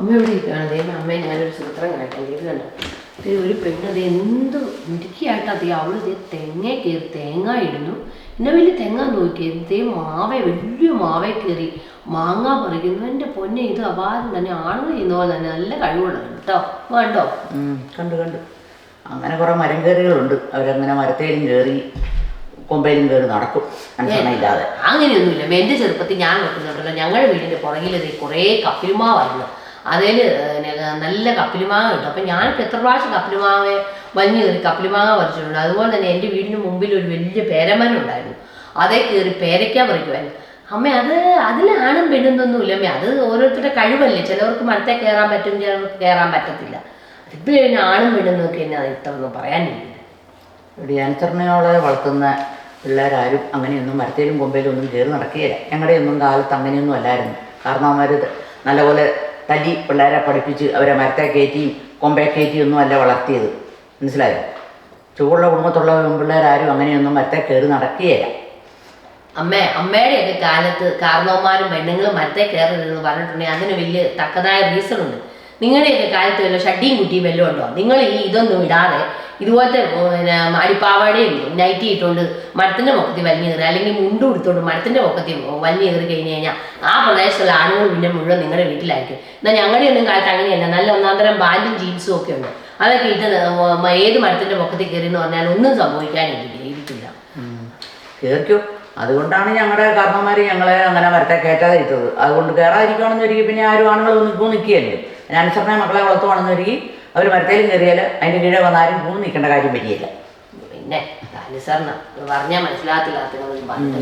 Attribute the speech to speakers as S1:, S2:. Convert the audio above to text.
S1: അമ്മ എവിടെ ഇരിക്കുകയാണ്. ദൈവം അമ്മയെ ഞാനൊരു സൂത്രം കേട്ടോ ഇത് കണ്ടോ ഇത് ഒരു പെണ്ണ് അത് എന്ത് മിടുക്കിയായിട്ട് അത് അവൾ ഇത് തെങ്ങ കയറി തേങ്ങ ഇടുന്നു. എന്നെ വലിയ തെങ്ങ നോക്കി എന്തേ മാവ വലിയ മാവ കയറി മാങ്ങ പറിക്കുന്നു. എന്റെ പൊന്നെ ഇത് അപാരം തന്നെ. ആണുങ്ങൾ ചെയ്യുന്ന പോലെ തന്നെ നല്ല കഴിവുള്ളതാണ് കേട്ടോ. വേണ്ടോ
S2: കണ്ടു? കണ്ടു അങ്ങനെ കുറേ മരം കയറികളുണ്ട്. അവരങ്ങനെ മരത്തേലും കയറി കൊമ്പയിലും കയറി നടക്കും.
S1: അങ്ങനെയൊന്നുമില്ല. എന്റെ ചെറുപ്പത്തിൽ ഞാൻ വെക്കുന്നുണ്ടല്ലോ. ഞങ്ങളുടെ വീടിന്റെ പുറകിൽ കുറേ കപ്പിലുമാവായിരുന്നു അതിൽ നല്ല കപ്പിലുമാങ്ങ കിട്ടും. അപ്പം ഞാൻ എത്ര പ്രാവശ്യം കപ്പിലുമാവെ വലിഞ്ഞു കയറി കപ്പിലുമാങ്ങ പറിച്ചിട്ടുണ്ട്. അതുപോലെ തന്നെ എന്റെ വീടിന് മുമ്പിൽ ഒരു വലിയ പേരമരം ഉണ്ടായിരുന്നു. അതേ കയറി പേരയ്ക്ക പറിക്കുമായിരുന്നു അമ്മ അത് അതിലാണും പെണ്ണുന്നൊന്നുമില്ല അമ്മ അത് ഓരോരുത്തരുടെ കഴിവല്ലേ? ചിലവർക്ക് മരത്തെ കയറാൻ പറ്റും ചിലവർക്ക് കയറാൻ പറ്റത്തില്ല. അതിപ്പോൾ പിന്നെ ആണും പെണ്ണുന്നൊക്കെ എന്നെ ഇത്ര ഒന്നും പറയാനില്ല
S2: അനുസരണയോടെ വളർത്തുന്ന പിള്ളേരാരും അങ്ങനെയൊന്നും മരത്തേലും കൊമ്പയിലും ഒന്നും കയറി നടക്കുകയില്ല. ഞങ്ങളുടെ ഒന്നും കാലത്ത് അങ്ങനെയൊന്നും അല്ലായിരുന്നു. കാരണം അവർ നല്ലപോലെ തല്ലി പിള്ളേരെ പഠിപ്പിച്ച് അവരെ മരത്തെ കയറ്റിയും കൊമ്പയെ കയറ്റിയും ഒന്നും അല്ല വളർത്തിയത്. മനസ്സിലായോ? ചൂടുള്ള കുടുംബത്തുള്ള പിള്ളേരാരും അങ്ങനെയൊന്നും മരത്തെ കയറി നടക്കുകയില്ല.
S1: അമ്മ അമ്മയുടെയൊക്കെ കാലത്ത് കാർണവന്മാരും പെണ്ണുങ്ങളും മരത്തെ കയറരുതെന്ന് പറഞ്ഞിട്ടുണ്ടെങ്കിൽ അതിന് വലിയ തക്കതായ റീസൺ ഉണ്ട്. നിങ്ങളുടെയൊക്കെ കാലത്ത് വല്ല ഷഡിയും കുട്ടിയും വല്ലതും ഉണ്ടോ? നിങ്ങൾ ഈ ഇതൊന്നും ഇടാതെ ഇതുപോലത്തെ പിന്നെ അരിപ്പാവാടയും നൈറ്റി ഇട്ടുകൊണ്ട് മരത്തിന്റെ പൊക്കത്തിൽ കയറി അല്ലെങ്കിൽ മുണ്ടും കൊടുത്തോണ്ട് മരത്തിന്റെ പൊക്കത്തിൽ കയറി കഴിഞ്ഞ് കഴിഞ്ഞാൽ ആ പ്രദേശത്തുള്ള ആണുങ്ങൾ പിന്നെ മുഴുവൻ നിങ്ങളുടെ വീട്ടിലായിരിക്കും. എന്നാൽ ഞങ്ങളുടെ ഒന്നും കാലത്ത് അങ്ങനെയല്ല. നല്ല ഒന്നാം തരം ബാൻഡും ജീൻസും ഒക്കെ ഉണ്ട്. അതൊക്കെ ഇട്ട് ഏത് മരത്തിന്റെ പൊക്കത്തിൽ കയറി എന്ന് പറഞ്ഞാൽ ഒന്നും സംഭവിക്കാനില്ല ഇരിക്കില്ല
S2: കയറിക്കും അതുകൊണ്ടാണ് ഞങ്ങളുടെ കാരണവന്മാർ ഞങ്ങളെ അങ്ങനെ മരത്തെ കയറ്റാതിരിക്കുന്നത് അതുകൊണ്ട് കയറാതിരിക്കുകയാണെന്ന് ഒരുക്കി പിന്നെ ആരും ആണുങ്ങളൊന്നും ഇപ്പോൾ നിൽക്കുകയല്ലേ? ഞാൻ അനുസരണ മക്കളെ വളർത്തുവാണെന്ന് ഒരിക്കൽ അവർ മരത്തേലും കയറിയാൽ അതിന്റെ കീഴെ വന്നാലും പൂ നിൽക്കേണ്ട കാര്യം വരികയില്ല.
S1: പിന്നെ അനുസരണം പറഞ്ഞാൽ മനസ്സിലാകത്തില്ലാത്ത പറഞ്ഞിട്ട്